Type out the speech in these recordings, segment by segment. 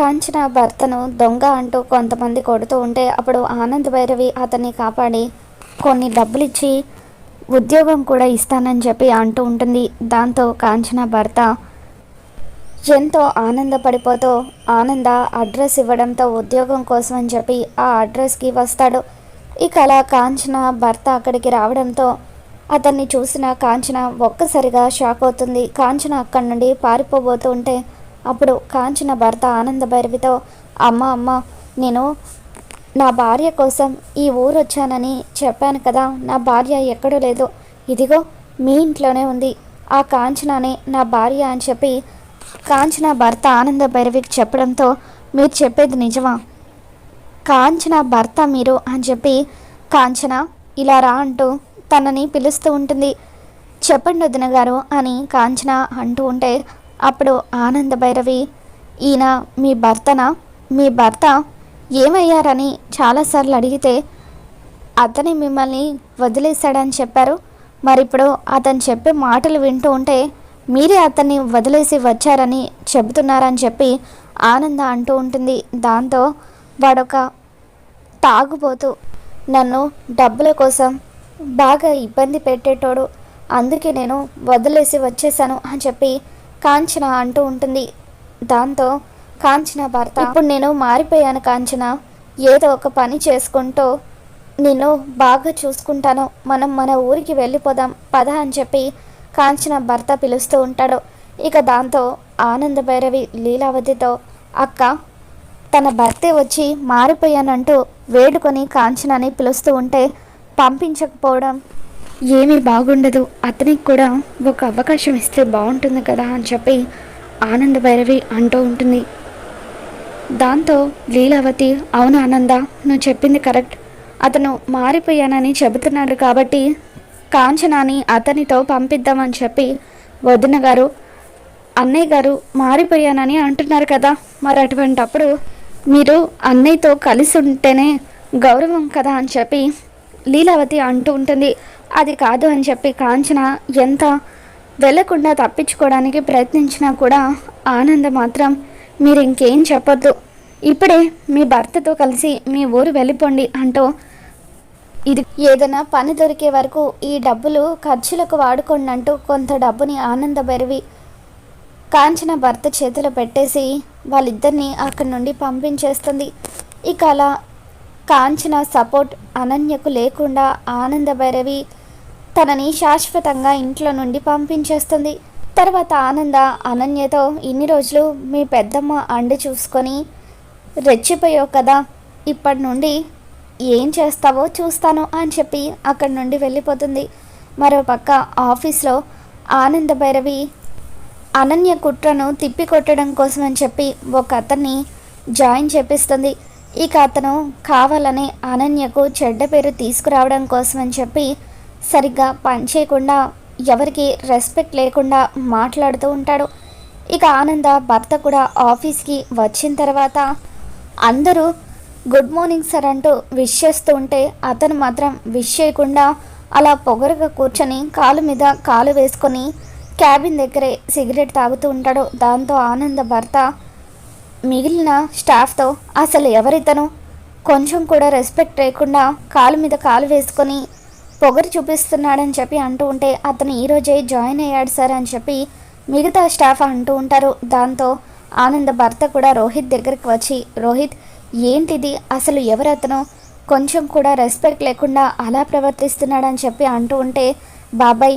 కాంచన భర్తను దొంగ అంటూ కొంతమంది కొడుతూ ఉంటే అప్పుడు ఆనంద్ భైరవి అతన్ని కాపాడి కొన్ని డబ్బులు ఇచ్చి ఉద్యోగం కూడా ఇస్తానని చెప్పి అంటూ ఉంటుంది. దాంతో కాంచన భర్త ఎంతో ఆనందపడిపోతూ ఆనంద అడ్రస్ ఇవ్వడంతో ఉద్యోగం కోసం అని చెప్పి ఆ అడ్రస్కి వస్తాడు. ఇక అలా కాంచన భర్త అక్కడికి రావడంతో అతన్ని చూసిన కాంచన ఒక్కసారిగా షాక్ అవుతుంది. కాంచన అక్కడి నుండి పారిపోబోతూ ఉంటే అప్పుడు కాంచన భర్త ఆనంద భైరవితో అమ్మ అమ్మ నేను నా భార్య కోసం ఈ ఊరు వచ్చానని చెప్పాను కదా నా భార్య ఎక్కడో లేదు. ఇదిగో మీ ఇంట్లోనే ఉంది. ఆ కాంచనానే నా భార్య అని చెప్పి కాంచన భర్త ఆనంద భైరవికి చెప్పడంతో మీరు చెప్పేది నిజమా? కాంచన భర్త మీరు అని చెప్పి కాంచన ఇలా రా అంటూ తనని పిలుస్తూ ఉంటుంది. చెప్పండి వదిన గారు అని కాంచన అంటూ ఉంటే అప్పుడు ఆనంద భైరవి ఈయన మీ భర్తనా? మీ భర్త ఏమయ్యారని చాలాసార్లు అడిగితే అతని మిమ్మల్ని వదిలేశాడని చెప్పారు. మరి ఇప్పుడు అతను చెప్పే మాటలు వింటూ ఉంటే మీరే అతన్ని వదిలేసి వచ్చారని చెబుతున్నారని చెప్పి ఆనంద అంటూ ఉంటుంది. దాంతో వాడొక తాగుబోతూ నన్ను డబ్బుల కోసం బాగా ఇబ్బంది పెట్టేటోడు అందుకే నేను వదిలేసి వచ్చేసాను అని చెప్పి కాంచన అంటూ ఉంటుంది. దాంతో కాంచన భర్త ఇప్పుడు నేను మారిపోయాను కాంచన. ఏదో ఒక పని చేసుకుంటూ నిన్ను బాగా చూసుకుంటాను. మనం మన ఊరికి వెళ్ళిపోదాం. పద అని చెప్పి కాంచన భర్త పిలుస్తూ ఉంటాడు. ఇక దాంతో ఆనంద భైరవి లీలావతితో అక్క తన భర్తే వచ్చి మారిపోయానంటూ వేడుకొని కాంచనని పిలుస్తూ ఉంటే పంపించకపోవడం ఏమీ బాగుండదు. అతనికి కూడా ఒక అవకాశం ఇస్తే బాగుంటుంది కదా అని చెప్పి ఆనంద భైరవి అంటూ ఉంటుంది. దాంతో లీలావతి అవును ఆనంద నువ్వు చెప్పింది కరెక్ట్. అతను మారిపోయానని చెబుతున్నాడు కాబట్టి కాంచనాని అతనితో పంపిద్దామని చెప్పి వదిన గారు అన్నయ్య గారు మారిపోయానని అంటున్నారు కదా. మరి అటువంటప్పుడు మీరు అన్నయ్యతో కలిసి ఉంటేనే గౌరవం కదా అని చెప్పి లీలావతి అంటూ ఉంటుంది. అది కాదు అని చెప్పి కాంచన ఎంత వెళ్ళకుండా తప్పించుకోవడానికి ప్రయత్నించినా కూడా ఆనంద మాత్రం మీరు ఇంకేం చెప్పొద్దు. ఇప్పుడే మీ భర్తతో కలిసి మీ ఊరు వెళ్ళిపోండి అంటూ ఇది ఏదైనా పని దొరికే వరకు ఈ డబ్బులు ఖర్చులకు వాడుకోండి అంటూ కొంత డబ్బుని ఆనంద బెరివి కాంచన భర్త చేతిలో పెట్టేసి వాళ్ళిద్దరిని అక్కడి నుండి పంపించేస్తుంది. ఇక అలా కాంచన సపోర్ట్ అనన్యకు లేకుండా ఆనంద భైరవి తనని శాశ్వతంగా ఇంట్లో నుండి పంపించేస్తుంది. తర్వాత ఆనంద అనన్యతో ఇన్ని రోజులు మీ పెద్దమ్మ అండి చూసుకొని రెచ్చిపోయావు కదా ఇప్పటి నుండి ఏం చేస్తావో చూస్తాను అని చెప్పి అక్కడి నుండి వెళ్ళిపోతుంది. మరోపక్క ఆఫీస్లో ఆనంద భైరవి అనన్య కుట్రను తిప్పికొట్టడం కోసం అని చెప్పి ఒక అతన్ని జాయిన్ చేపిస్తుంది. ఇక అతను కావాలని అనన్యకు చెడ్డ పేరు తీసుకురావడం కోసం అని చెప్పి సరిగ్గా పనిచేయకుండా ఎవరికి రెస్పెక్ట్ లేకుండా మాట్లాడుతూ ఉంటాడు. ఇక ఆనంద భర్త కూడా ఆఫీస్కి వచ్చిన తర్వాత అందరూ గుడ్ మార్నింగ్ సార్ అంటూ విష్ చేస్తూ ఉంటే అతను మాత్రం విష్ చేయకుండా అలా పొగరుగా కూర్చొని కాలు మీద కాలు వేసుకొని క్యాబిన్ దగ్గరే సిగరెట్ తాగుతూ ఉంటాడు. దాంతో ఆనంద భర్త మిగిలిన స్టాఫ్తో అసలు ఎవరితను? కొంచెం కూడా రెస్పెక్ట్ లేకుండా కాలు మీద కాలు వేసుకొని పొగరు చూపిస్తున్నాడని చెప్పి అంటూ ఉంటే అతను ఈరోజే జాయిన్ అయ్యాడు సార్ అని చెప్పి మిగతా స్టాఫ్ అంటూ ఉంటారు. దాంతో ఆనంద భర్త కూడా రోహిత్ దగ్గరికి వచ్చి రోహిత్ ఏంటిది? అసలు ఎవరు అతను? కొంచెం కూడా రెస్పెక్ట్ లేకుండా అలా ప్రవర్తిస్తున్నాడని చెప్పి అంటూ ఉంటే బాబాయ్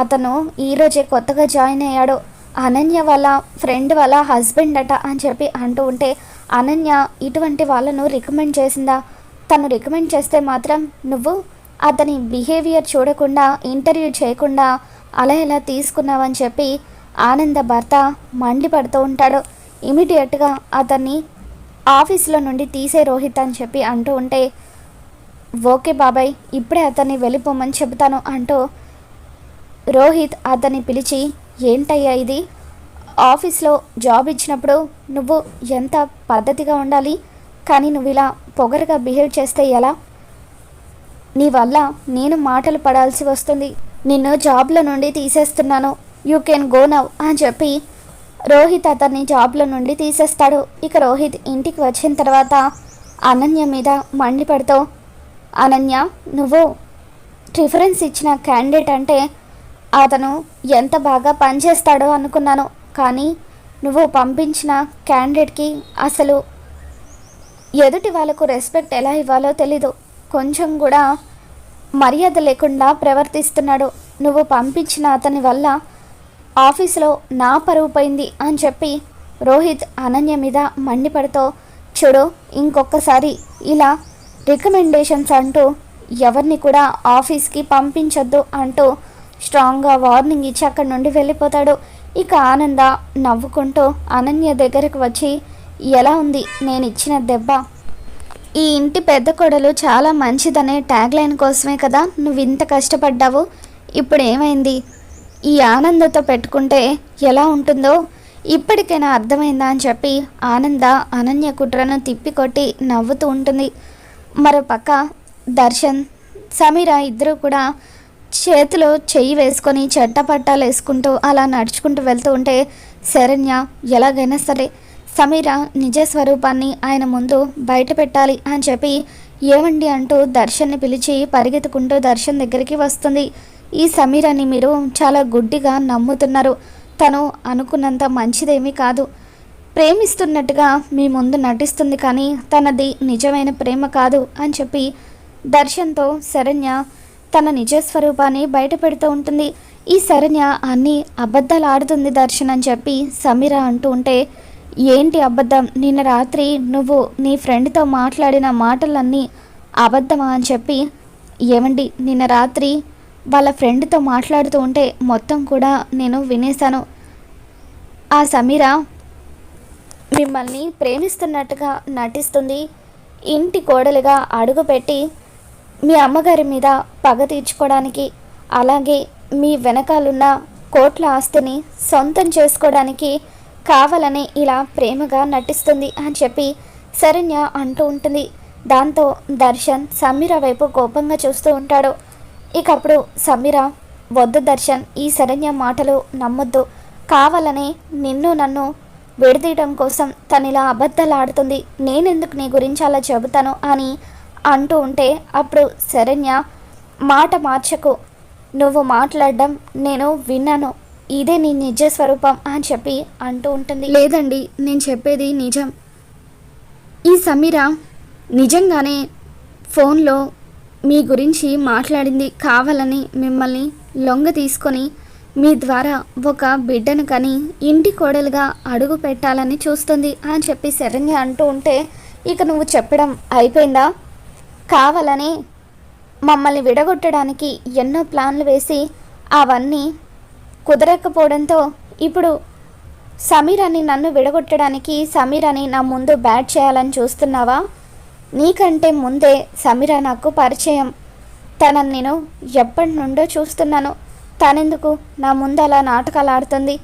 అతను ఈరోజే కొత్తగా జాయిన్ అయ్యాడు. అనన్య వాళ్ళ ఫ్రెండ్ వాళ్ళ హస్బెండ్ అట అని చెప్పి అంటూ ఉంటే అనన్య ఇటువంటి వాళ్ళను రికమెండ్ చేసిందా? తను రికమెండ్ చేస్తే మాత్రం నువ్వు అతని బిహేవియర్ చూడకుండా ఇంటర్వ్యూ చేయకుండా అలా ఎలా తీసుకున్నావని చెప్పి ఆనంద భర్త మండిపడుతూ ఉంటాడు. ఇమీడియట్గా అతన్ని ఆఫీస్లో నుండి తీసే రోహిత్ అని చెప్పి అంటూ ఉంటే ఓకే బాబాయ్ ఇప్పుడే అతన్ని వెళ్ళిపోమని చెబుతాను అంటూ రోహిత్ అతన్ని పిలిచి ఏంటయ్యా ఇది? ఆఫీస్లో జాబ్ ఇచ్చినప్పుడు నువ్వు ఎంత పద్ధతిగా ఉండాలి? కానీ నువ్వు ఇలా పొగరుగా బిహేవ్ చేస్తే ఎలా? నీ వల్ల నేను మాటలు పడాల్సి వస్తుంది. నిన్ను జాబ్లో నుండి తీసేస్తున్నాను. యూ కెన్ గో నవ్ అని చెప్పి రోహిత్ అతన్ని జాబ్లో నుండి తీసేస్తాడు. ఇక రోహిత్ ఇంటికి వచ్చిన తర్వాత అనన్య మీద మండిపడుతూ అనన్య నువ్వు ప్రిఫరెన్స్ ఇచ్చిన క్యాండిడేట్ అంటే అతను ఎంత బాగా పనిచేస్తాడో అనుకున్నాను. కానీ నువ్వు పంపించిన క్యాండిడేట్కి అసలు ఎదుటి వాళ్ళకు రెస్పెక్ట్ ఎలా ఇవ్వాలో తెలీదు. కొంచెం కూడా మర్యాద లేకుండా ప్రవర్తిస్తున్నాడు. నువ్వు పంపించిన అతని వల్ల ఆఫీసులో నా పరువు పోయింది అని చెప్పి రోహిత్ అనన్య మీద మండిపడుతో చూడు ఇంకొకసారి ఇలా రికమెండేషన్స్ అంటూ ఎవరిని కూడా ఆఫీస్కి పంపించొద్దు అంటూ స్ట్రాంగ్గా వార్నింగ్ ఇచ్చి అక్కడి నుండి వెళ్ళిపోతాడు. ఇక ఆనంద నవ్వుకుంటూ అనన్య దగ్గరకు వచ్చి ఎలా ఉంది? నేను ఇచ్చిన దెబ్బ ఈ ఇంటి పెద్ద కొడలు చాలా మంచిదనే ట్యాగ్ లైన్ కోసమే కదా నువ్వు ఇంత కష్టపడ్డావు? ఇప్పుడు ఏమైంది? ఈ ఆనందతో పెట్టుకుంటే ఎలా ఉంటుందో? ఇప్పటికైనా అర్థమైందా అని చెప్పి ఆనంద అనన్య కుట్రను తిప్పికొట్టి నవ్వుతూ ఉంటుంది. మరోపక్క దర్శన్ సమీర ఇద్దరు కూడా చేతిలో చెయ్యి వేసుకొని చెట్టపట్టాలు వేసుకుంటూ అలా నడుచుకుంటూ వెళ్తూ ఉంటే శరణ్య ఎలాగైనా సరే సమీర నిజ స్వరూపాన్ని ఆయన ముందు బయట పెట్టాలి అని చెప్పి ఏమండి అంటూ దర్శన్ని పిలిచి పరిగెత్తుకుంటూ దర్శన్ దగ్గరికి వస్తుంది. ఈ సమీరాని మీరు చాలా గుడ్డిగా నమ్ముతున్నారు. తను అనుకున్నంత మంచిదేమీ కాదు. ప్రేమిస్తున్నట్టుగా మీ ముందు నటిస్తుంది కానీ తనది నిజమైన ప్రేమ కాదు అని చెప్పి దర్శన్తో శరణ్య తన నిజ స్వరూపాన్ని బయట పెడుతూ ఉంటుంది. ఈ శరణ్య అన్ని అబద్ధాలు ఆడుతుంది దర్శన్ అని చెప్పి సమీర అంటూ ఉంటే ఏంటి అబద్ధం? నిన్న రాత్రి నువ్వు నీ ఫ్రెండ్తో మాట్లాడిన మాటలన్నీ అబద్ధమా అని చెప్పి ఏమండి నిన్న రాత్రి వాళ్ళ ఫ్రెండ్తో మాట్లాడుతూ ఉంటే మొత్తం కూడా నేను వినేశాను. ఆ సమీర మిమ్మల్ని ప్రేమిస్తున్నట్టుగా నటిస్తుంది. ఇంటి కోడలుగా అడుగుపెట్టి మీ అమ్మగారి మీద పగ తీర్చుకోవడానికి అలాగే మీ వెనకాలన్న కోట్ల ఆస్తిని సొంతం చేసుకోవడానికి కావాలని ఇలా ప్రేమగా నటిస్తుంది అని చెప్పి శరణ్య అంటూ ఉంటుంది. దాంతో దర్శన్ సమీర వైపు కోపంగా చూస్తూ ఉంటాడు. ఇకప్పుడు సమీర వద్దు దర్శన్ ఈ శరణ్య మాటలు నమ్మొద్దు. కావాలనే నిన్ను నన్ను విడదీయడం కోసం తను ఇలా అబద్ధాలాడుతుంది. నేనెందుకు నీ గురించి అలా చెబుతాను? అని అంటూ ఉంటే అప్పుడు శరణ్య మాట మార్చకు. నువ్వు మాట్లాడడం నేను విన్నాను. ఇదే నీ నిజ స్వరూపం అని చెప్పి అంటూ ఉంటుంది. లేదండి నేను చెప్పేది నిజం. ఈ సమీర నిజంగానే ఫోన్లో మీ గురించి మాట్లాడింది కావాలని మిమ్మల్ని లొంగ తీసుకొని మీ ద్వారా ఒక బిడ్డను కని ఇంటి కోడలుగా అడుగు పెట్టాలని చూస్తుంది అని చెప్పి శరణ్య అంటూ ఉంటే ఇక నువ్వు చెప్పడం అయిపోయిందా? కావాలని మమ్మల్ని విడగొట్టడానికి ఎన్నో ప్లాన్లు వేసి అవన్నీ కుదరకపోవడంతో ఇప్పుడు సమీరాని నన్ను విడగొట్టడానికి సమీరాని నా ముందు బ్యాట్ చేయాలని చూస్తున్నావా? నీకంటే ముందే సమీర నాకు పరిచయం. తనని నేను ఎప్పటి నుండో చూస్తున్నాను. తనెందుకు నా ముందు అలా నాటకాలు ఆడుతుంది?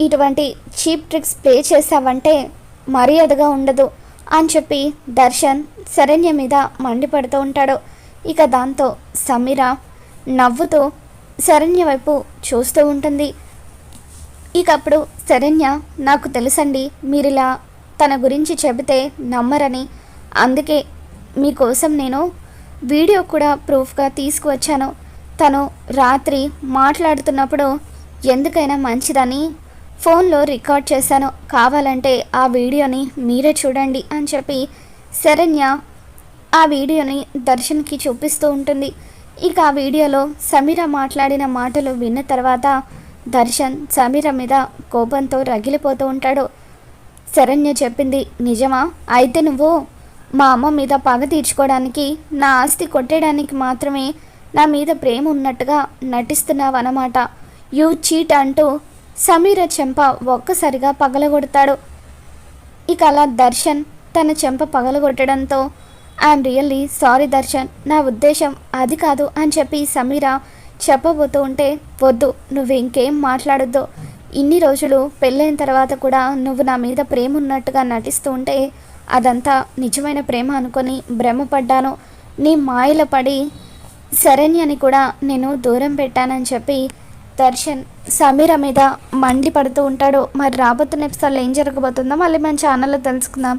ఇటువంటి చీప్ ట్రిక్స్ ప్లే చేసావంటే మర్యాదగా ఉండదు అని చెప్పి దర్శన్ శరణ్య మీద మండిపడుతూ ఉంటాడు. ఇక దాంతో సమీర నవ్వుతూ శరణ్య వైపు చూస్తూ ఉంటుంది. ఇకప్పుడు శరణ్య నాకు తెలుసండి మీరిలా తన గురించి చెబితే నమ్మరని. అందుకే మీకోసం నేను వీడియో కూడా ప్రూఫ్గా తీసుకువచ్చాను. తను రాత్రి మాట్లాడుతున్నప్పుడు ఎందుకైనా మంచిదని ఫోన్లో రికార్డ్ చేశాను. కావాలంటే ఆ వీడియోని మీరే చూడండి అని చెప్పి శరణ్య ఆ వీడియోని దర్శన్కి చూపిస్తూ ఉంటుంది. ఇక ఆ వీడియోలో సమీర మాట్లాడిన మాటలు విన్న తర్వాత దర్శన్ సమీర మీద కోపంతో రగిలిపోతూ ఉంటాడు. శరణ్య చెప్పింది నిజమా? అయితే నువ్వు మా అమ్మ మీద పగ తీర్చుకోవడానికి నా ఆస్తి కొట్టేయడానికి మాత్రమే నా మీద ప్రేమ ఉన్నట్టుగా నటిస్తున్నావు అన్నమాట యూ చీట్ అంటూ సమీర చెంప ఒక్కసారిగా పగలగొడతాడు. ఇక అలా దర్శన్ తన చెంప పగలగొట్టడంతో ఐఎమ్ రియల్లీ సారీ దర్శన్ నా ఉద్దేశం అది కాదు అని చెప్పి సమీర చెప్పబోతూ ఉంటే వద్దు నువ్వు ఇంకేం మాట్లాడొద్దు. ఇన్ని రోజులు పెళ్ళైన తర్వాత కూడా నువ్వు నా మీద ప్రేమ ఉన్నట్టుగా నటిస్తూ ఉంటే అదంతా నిజమైన ప్రేమ అనుకొని భ్రమపడ్డాను. నీ మాయల పడి శరణ్యని కూడా నేను దూరం పెట్టానని చెప్పి దర్శన్ సమీర మీద మండి పడుతూ ఉంటాడు. మరి రాబోతున్న ఎపిసోడ్లో ఏం జరగబోతుందో మళ్ళీ మన ఛానల్లో తెలుసుకుందాం.